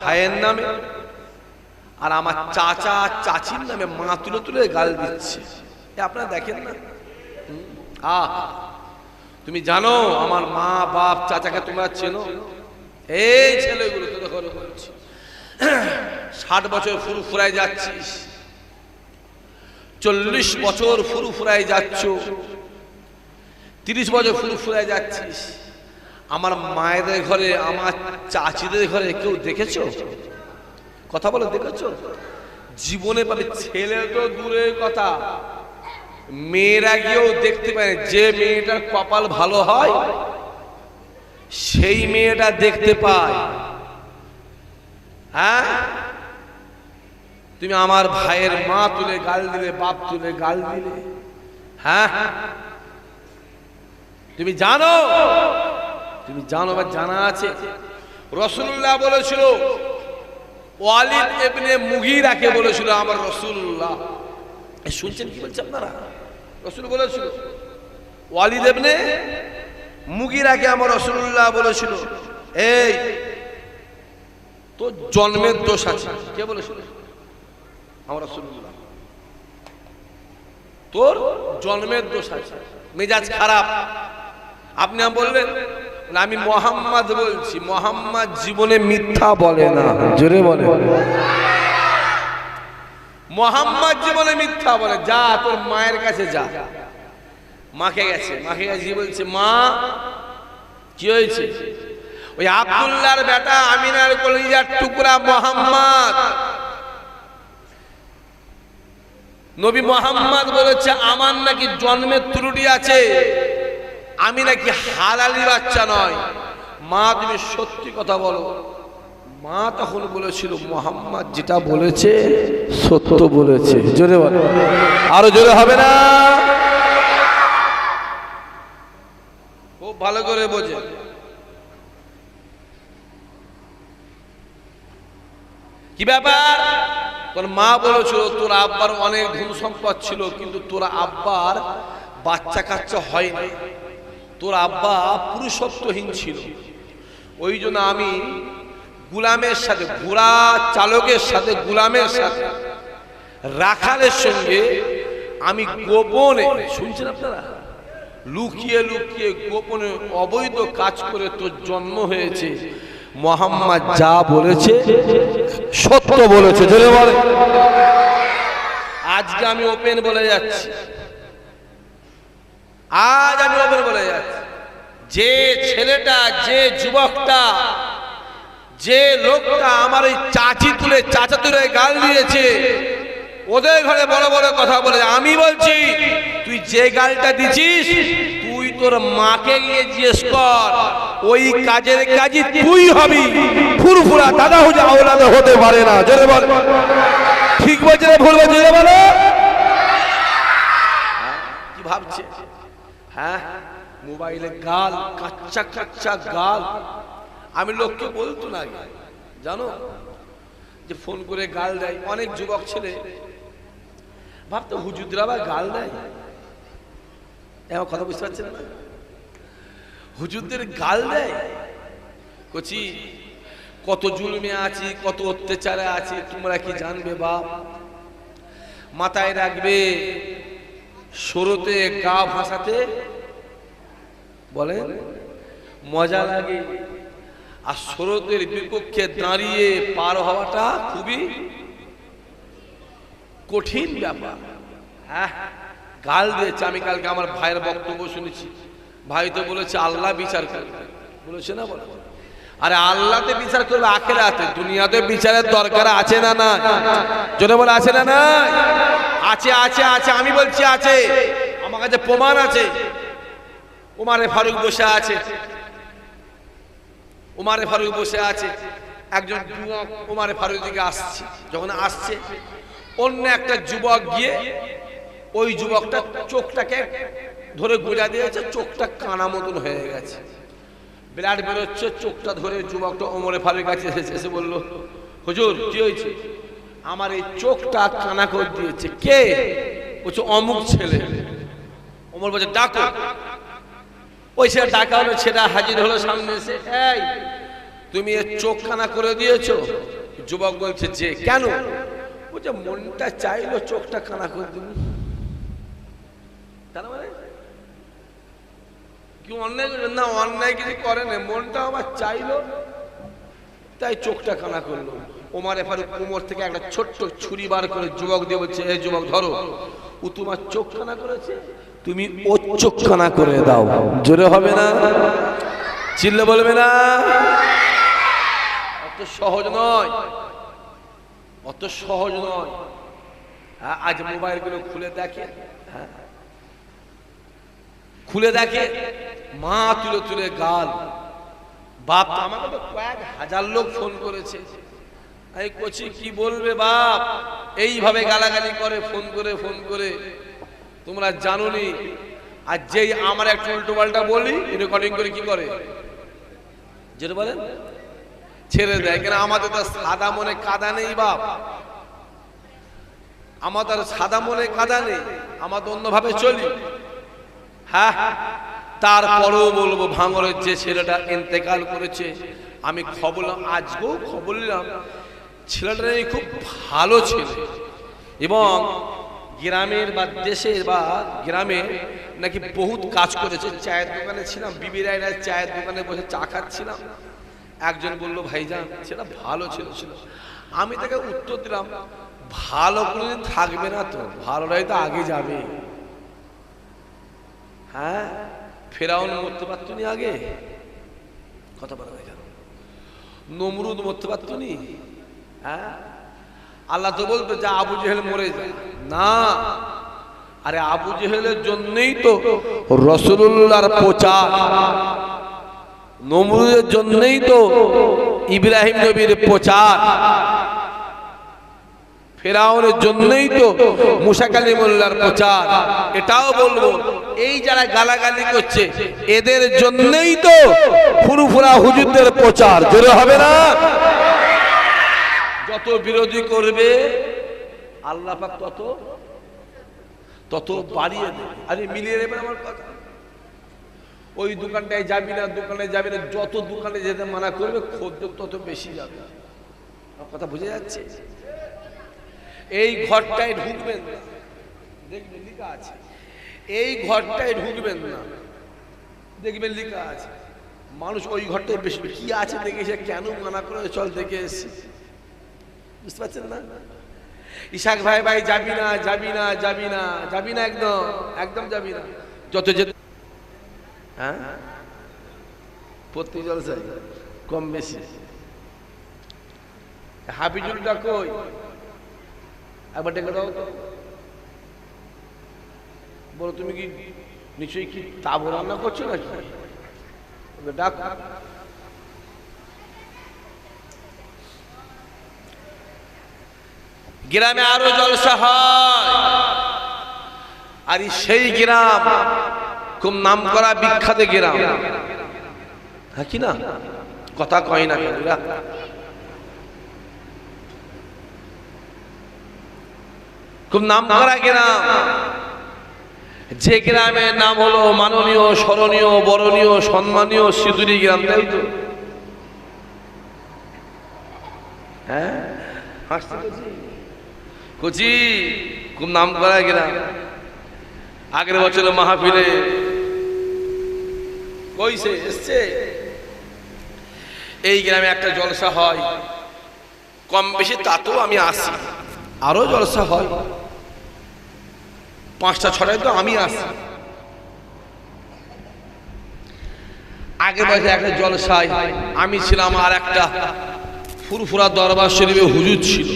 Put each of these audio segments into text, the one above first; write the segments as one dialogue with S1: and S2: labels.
S1: ভাইয়ের নামে আর আমার চাচা চাচির নামে মা তুলে তুলে গাল দিচ্ছে। আপনারা দেখেন না? আহ তুমি জানো আমার মা, বাপ, চাচাকে তোমরা চেনো? এই ছেলেগুলো তো দেখো বলছি। ষাট বছর ফুরু ফুরাই যাচ্ছিস। চল্লিশ বছর ফুরু ফুরাই যাচ্ছ। তিরিশ বছর ফুরু ফুরাই যাচ্ছিস। আমার মায়েদের ঘরে, আমার চাচিদের ঘরে কেউ দেখেছ? কথা বলে, দেখেছ? জীবনে পাবে ছেলে তো দূরের কথা। মেয়েরা গিয়েও দেখতে পায়, যে মেয়েটার কপাল ভালো হয়, সেই মেয়েটা দেখতে পায়। হ্যাঁ? তুমি আমার ভাইয়ের মা তুলে গাল দিলে, বাপ তুলে গাল দিলে। হ্যাঁ? তুমি জানো? তুমি জানো বা জানা আছে? রসুল্লাহ বলেছিল ওয়ালিদ এবনে মুগিরাকে বলেছিল আমার রসুল্লাহ। শুনছেন কি বলছে আপনারা? রসুল বলেছিল ওয়ালিদ এবনে মুগিরাকে আমার রসুল্লাহ বলেছিল এই তোর জন্মের দোষ আছে। কে বলেছিল? আমার রসুল্লাহ। তোর জন্মের দোষ আছে। মেজাজ খারাপ। আপনি বললেন বলে, আমি মোহাম্মদ বলছি, মোহাম্মদ জীবনে মিথ্যা বলে না। জোরে বলে। মোহাম্মদ জীবনে মিথ্যা বলে, যা, তোর মায়ের কাছে যা। মাকে গেছে মাকে গেছে বলছে, মা, কি হয়েছে? ওই আব্দুল্লাহর বেটা আমিনার কলিজার টুকরা মোহাম্মদ। নবী মোহাম্মদ বলেছে, আমার নাকি জন্মের ত্রুটি আছে। আমি নাকি হালালি বাচ্চা নয়। মা, তুমি সত্যি কথা বলো। মা তখন বলেছিল, মোহাম্মদ যেটা বলেছে, সত্য বলেছে। জোরে বলো। আরও জোরে হবে না? খুব ভালো করে বোঝে। কি ব্যাপার? তোর মা বলেছিল, তোর আব্বার অনেক ধন সম্পদ ছিল, কিন্তু তোর আব্বার বাচ্চা কাচ্চা হয় না তোর আব্বা পুরুষত্বহীন ছিল। ওই জন্য আমি গুলামের সাথে, ঘোড়া চালকের সাথে, গুলামের সাথে, রাখালের সঙ্গে আমি গোপনে, শুনছেন আপনারা? লুকিয়ে লুকিয়ে গোপনে অবৈধ কাজ করে তোর জন্ম হয়েছে। মোহাম্মদ যা বলেছে, সত্য বলেছে বলে আজকে আমি ওপেন বলে যাচ্ছি। আজ আমি ওপেন বলে যাচ্ছি। যে ছেলেটা, যে যুবকটা, যে লোকটা আমার ওই চাচি তুলে, চাচা তুলে গাল দিয়েছে, ওদের ঘরে বড় বড় কথা বলে, আমি বলছি, তুই যে গালটা দিছিস, তুই তোর মাকে গিয়ে জিজ্ঞেস কর, ওই কাজের কাজই তুই হবি। ফুরফুরা দাদা হুজা আওলাদে হতে পারে না, জোরে বল। ঠিক বলছে না ভুল বলছে জোরে বলো। কি ভাবছে? হ্যাঁ মোবাইলে গাল কাচ্চা কাচ্চা গাল। আমি লোককে বলতো না জানো? যে ফোন করে গাল দেয়। অনেক যুবক ছেলে। ভাবতো হুজুদরা আবার গাল দেয়। এ, আমার কথা বুঝতে পারছেন না? হুজুরদের গাল দেয়। কচি কত জুলমে আছি কত অত্যাচারে আছি তোমরা কি জানবে বাপ? মাথায় রাখবে সরতে গা ভাসাতে বলেন মজা লাগে। আর স্রোতের বিপক্ষে দাঁড়িয়ে পার হওয়াটা খুবই কঠিন ব্যাপার। হ্যাঁ গাল দিয়েছে। আমি কালকে আমার ভাইয়ের বক্তব্য শুনেছি। ভাই তো বলেছে আল্লাহ বিচার করবে বলেছে না বলে? আরে আল্লাহতে বিচার করবে আছে দুনিয়াতে বিচারের দরকার আছে না না জোরে বলে আছে না না আছে আছে আছে। আমি বলছি আছে। আমার কাছে প্রমাণ আছে। উমারে ফারুক বসে আছে। উমারে ফারুক বসে আছে। একজন যুবক উমারে ফারুক দিকে আসছে। যখন আসছে, অন্য একটা যুবক গিয়ে ওই যুবকটা চোখটাকে ধরে গোজা দিয়েছে চোখটা কানা মতন হয়ে গেছে। বিরাট বেরোচ্ছে, চোখটা ধরে যুবকটা ওমরে ফারুক কাছে এসেছে এসে বলল, হুজুর, কি হয়েছে? আমার এই চোখটা কানা করে দিয়েছে। কে? বলছে, অমুক ছেলে। ওমর বলছে, ডাকো। ওই সে ডাকা হলো সেটা হাজির হলো সামনে এসে। এই, তুমি এর চোখ কানা করে দিয়েছ। যুবক বলছে, যে, কেন? বলছে মনটা চাইলো চোখটা কানা করে দিন তার মানে? কি অন্যায় করবেন না, অন্যায় কিছু করে না মনটা আমার চাইলো, তাই চোখটা কানা করল। ওমারে ফারুক কোমর থেকে একটা ছোট্ট ছুরি বার করে যুবক দিয়ে বলছে এই যুবক, ধরো। ও তোমার চোখ কানা করেছে? তুমি ও চোখ কানা করে দাও। জোরে হবে না? চিল্লে বলবে না? অত সহজ নয়। অত সহজ নয়। হ্যাঁ, আজ মোবাইলগুলো খুলে দেখে। হ্যাঁ খুলে দেখে। মা তুলে তুলে গাল। বাপ আমাকে তো কয়েক হাজার লোক ফোন করেছে। আমি কচি কি বলবে বাপ? এইভাবে গালাগালি করে ফোন করে ফোন করে। তোমরা জানো জানোনি? আর যেই আমার একটা উল্টো পাল্টা বলি রেকর্ডিং করে কি করে? যেটা বলেন। ছেড়ে দেয়, কেন আমাদের তো সাদা মনে কাদা নেই বাপ। আমাদের সাদা মনে কাদা নেই আমাদের অন্যভাবে চলি। হ্যাঁ তারপরেও বলব, ভাঙরের যে ছেলেটা ইন্তেকাল করেছে, আমি খবর আজকেও খবর নিলাম, ছেলেটা খুব ভালো ছেলে। এবং গ্রামের বা দেশের বা গ্রামে নাকি বহুত কাজ করেছে। চায়ের দোকানে ছিলাম, বিবি রায়রা চায়ের দোকানে বসে চা খাচ্ছিলাম। একজন বলল, ভাইজান সেটা ভালো ছিল ছিল। আমি তাকে উত্তর দিলাম, ভালো কোনোদিন থাকবে না তো ভালোটাই তো আগে যাবে। হ্যাঁ ফেরাউন মরতে পারতো নি আগে? কথা বলা যায় নমরুদ মরতে পারতো নি হ্যাঁ আল্লাহ তো বলতো, যা আবু জেহেল মরে যায়। না, আরে আবু জেহেলের জন্যই তো রসুল্লাহর প্রচার। নমরুদের জন্যই তো ইব্রাহিম নবীর প্রচার। ফেরাউনের জন্যই তো মুসা কালিমুল্লাহর প্রচার। এটাও বলব, এই যারা গালাগালি করছে, এদের জন্যই তো ফুরুফুরা হুজুরদের প্রচার। জোরে হবে না? যত বিরোধী করবে, আল্লাহ পাক তত তত বাড়িয়ে দেবে। আরে মিলিয়ে নেবেন আমার কথা। ওই দোকানটায় যাবি না, দোকানে যাবি না, যত দোকানে যেতে মানা করবে খদ্দের তত বেশি যাবে। কথা বুঝে যাচ্ছে? এই ঘরটায় ঢুকবেন দেখবেন আছে। এই ঘরটায় ঢুকবেন না। দেখবেন লেখা আছে। মানুষ ওই ঘরটায় বেশি কি আছে দেখে কেন মানা করে চল দেখে এসছি বুঝতে পারছেন না? ইশাক ভাই ভাই, যাবি না যাবি না যাবি না যাবি না একদম একদম যাবি না। যত যেতে হ্যাঁ? প্রত্যেক জলসায় কম বেশি। হাবিজুলটা কই? একবার ডেকে দাও। বলো, তুমি কি নিশ্চয়ই কি তাবো রান্না করছ নাকি? ডাক। গ্রামে আরও জলসা হয়। আর সেই গ্রাম, খুব নাম করা বিখ্যাত গ্রাম। হ্যাঁ কি না? কথা কয় না কেন? খুব নাম করা গ্রাম। যে গ্রামের নাম হলো মাননীয়, স্মরণীয়, বরণীয়, সম্মানীয় সিঁদুরি গ্রাম, তাই তো? হ্যাঁ? হাসতে কচি? খুব নাম করা গ্রাম আগের বছর মাহফিলে কইছে, এসছে। এই গ্রামে একটা জলসা হয়, কম বেশি তাতেও আমি আসি। আরও জলসা হয়। পাঁচটা, ছটায় তো আমি আসি। আগের বছর একটা জলসায় আমি ছিলাম আর একটা ফুরফুরা দরবার শরীফে হুজুর ছিল।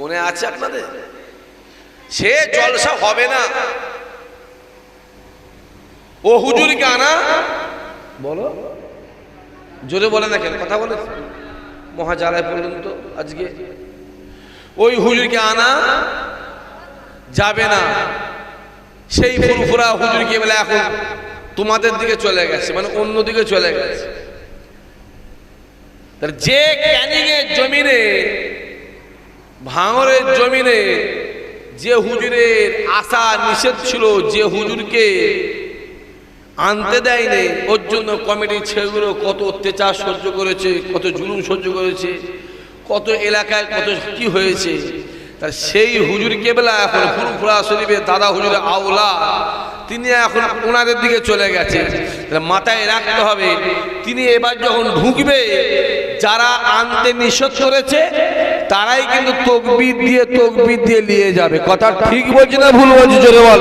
S1: মনে আছে আপনাদের? সে জলসা হবে না। ও হুজুরকে আনা। বলো। জোরে বলে না কেন কথা বলে। মহাজালায় পড়লেন তো আজকে। ওই হুজুরকে আনা যাবে না। সেই ফুরফুরা হুজুরকে বলে, এখন তোমাদের দিকে চলে গেছে মানে অন্য দিকে চলে গেছে। যে ক্যানিং এর জমিনে ভাঙরের জমিনে যে হুজুরের আশা নিষেধ ছিল, যে হুজুরকে আনতে দেয়নি, ওর জন্য কমিটির ছেলেগুলো কত অত্যাচার সহ্য করেছে, কত জুলুম সহ্য করেছে, কত এলাকায় কত কি হয়েছে। তার সেই হুজুর কেবলা এখন ফুরফুরা শরীফের দাদা হুজুর আওলা, তিনি এখন ওনাদের দিকে চলে গেছে। মাথায় রাখতে হবে, তিনি এবার যখন ঢুকবে, যারা আনতে নিষেধ করেছে তারাই কিন্তু তকবির দিয়ে তকবির দিয়ে নিয়ে যাবে। কথা ঠিক বলছি না ভুল বলছি, জোরে বল।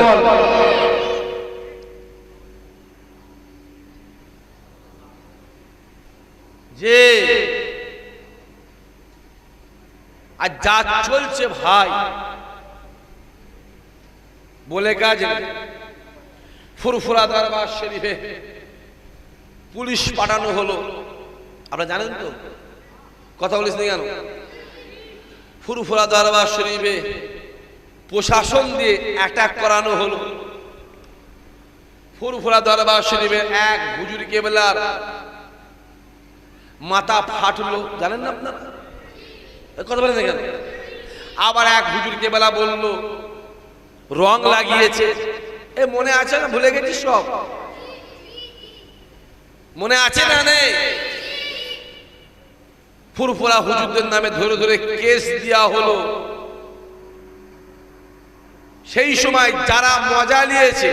S1: যে আর যা চলছে ভাই, বলে কাজ। ফুরফুরা দরবার শরীফে পুলিশ পাঠানো হলো। আপনারা জানেন তো? কথা বলিস নি কেন? ফুরফুরা দরবার শরীফে প্রশাসন দিয়ে অ্যাটাক করানো হলো। ফুরফুরা দরবার শরীফে এক হুজুর কেবলার মাথা ফাটলো। জানেন না আপনারা? কথা বলেন কেন? আবার এক হুজুর কেবলা বলল, রং লাগিয়েছে। এ মনে আছে না? ভুলে গেছি সব? মনে আছে না নেই? ফুরফুরা হুজুরদের নামে ধরে ধরে কেস দেওয়া হলো। সেই সময় যারা মজা নিয়েছে,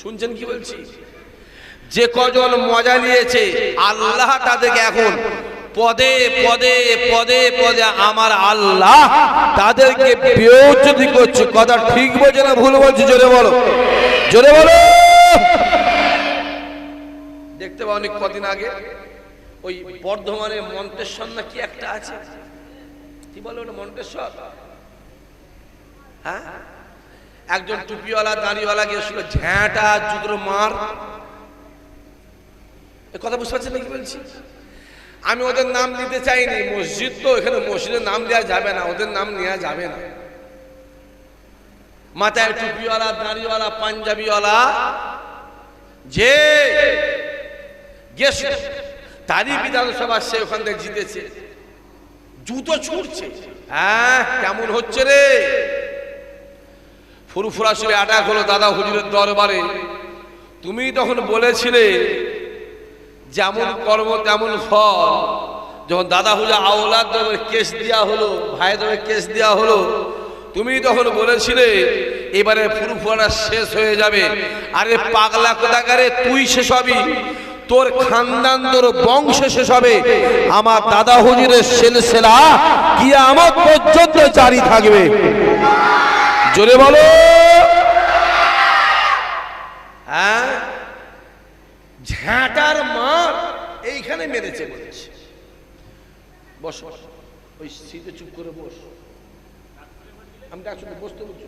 S1: শুনছেন কি বলছি? যে কজন মজা নিয়েছে, আল্লাহ তাদেরকে এখন পদে পদে পদে পদে আমার আল্লাহ তাদেরকে বেউচ্চতি করছে, কথা ঠিক বলছে না ভুল বলছে, জোরে বলো। জোরে বলো। দেখতে পাও অনেক কদিন আগে? ওই বর্ধমানে মন্তেশ্বর না কি একটা আছে? কি বলে ওটা মন্তেশ্বর হ্যাঁ? একজন টুপিওয়ালা, দাঁড়িওয়ালা গিয়েছিল, ঝ্যাঁটা জুতোর মার। কথা বুঝতে পারছেন নাকি বলছি? আমি ওদের নাম নিতে চাইনি, মসজিদ তো, এখানে মসজিদের নাম দেওয়া যাবে না, ওদের নাম নেওয়া যাবে না। মাথায় টুপিওয়ালা, দাঁড়িওয়ালা, পাঞ্জাবিওয়ালা, যে গেছে তারই বিধানসভা সে ওখান থেকে জিতেছে। জুতো ছুটছে হ্যাঁ কেমন হচ্ছে রে? ফুরফুরা সে আটাক হলো দাদা হুজুরের দরবারে। তুমি তখন বলেছিলে যেমন কর্ম তেমন ফল। যখন দাদা হুজুর আওলাদ দেবে কেস দেওয়া হলো ভাই দেবে কেস দেওয়া হলো তুমি তখন বলেছিলে এবারে ফুরফুরা শেষ হয়ে যাবে। আরে পাগলা কোথাকারে তুই শেষ হবি তোর খানদান তোর বংশ শেষ হবে। আমার দাদা হুজুরের সেলসেলা কি আমার পর্যন্ত জারি থাকবে। জোরে বলো। হ্যাঁ? ঝ্যাঁটার মার এইখানে মেরেছে বলেছে। বস ওই সিটে চুপ করে বস। আমি ডাকছি তো, বসতে বলছি।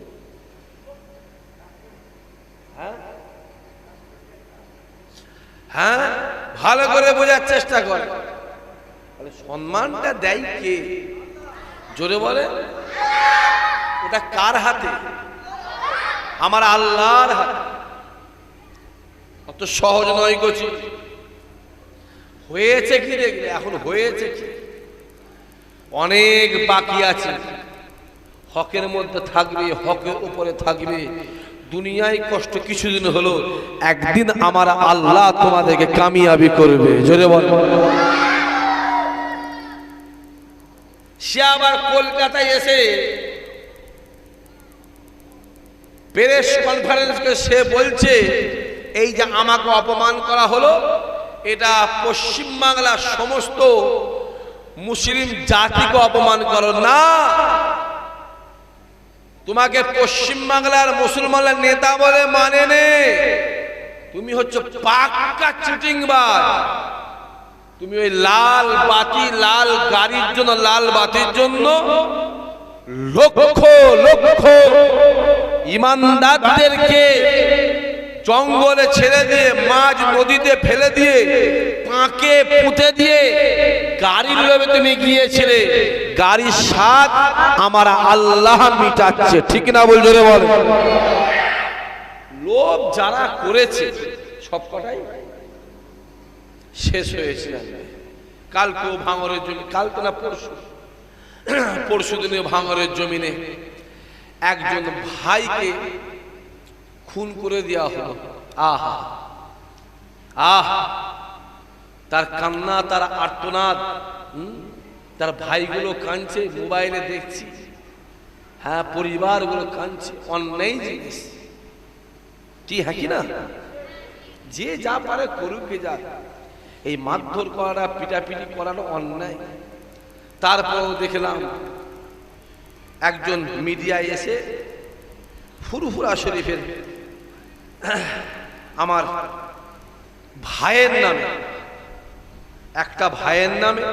S1: হ্যাঁ? হ্যাঁ? ভালো করে বোঝার চেষ্টা কর। তাহলে সম্মানটা দেয় কে? জোরে বলে ওটা কার হাতে? আমার আল্লাহর হাতে। অত সহজ নয় গছি হয়েছে কি দেখলে? এখন হয়েছে কি? অনেক বাকি আছে। হকের মধ্যে থাকবে, হকের উপরে থাকবে। দুনিয়ায় কষ্ট কিছুদিন হলো একদিন আমার আল্লাহ তোমাদেরকে কামিয়াবি করবে। জোরে বল। সে আবার কলকাতায় এসে প্রেস কনফারেন্সকে সে বলছে এই যে আমাকে অপমান করা হলো এটা পশ্চিমবাংলার সমস্ত মুসলিম জাতিকে অপমান করো। না তোমাকে পশ্চিমবাংলার মুসলমানের নেতা বলে মানে নে। তুমি হচ্ছে পাক্কা চিটিংবাজ। তুমি ওই লাল বাতি, লাল গাড়ির জন্য, লাল বাতির জন্য লক্ষ লক্ষ ইমানদারদেরকে জঙ্গলে ছেড়ে দিয়ে মাঝ নদীতে ফেলে দিয়ে, পাঁকে পুঁতে দিয়ে গাড়ির লোভে তুমি গিয়েছিলে। গাড়ির স্বাদ আমার আল্লাহ মিটাচ্ছে। ঠিক না বল জোরে বল। লোভ যারা করেছে, সব কটাই শেষ হয়েছে। কালকেও ভাঙরের জমি কালকে না পরশু। পরশু দিনে ভাঙরের জমিনে একজন ভাইকে খুন করে দেওয়া হলো। আহা। আহ। তার কান্না, তার আর্তনাদ? তার ভাইগুলো কাঁদছে, মোবাইলে দেখছি। হ্যাঁ পরিবারগুলো কাঁদছে, অন্যায় জিনিস। কি হ্যাঁ কি না? যে যা পারে করুক যা। এই মারধর করাটা, পিটাপিটি করানো অন্যায়। তারপরেও দেখলাম, একজন মিডিয়ায় এসে ফুরফুরা শরীফের আমার ভাইয়ের নামে একটা ভাইয়ের নামে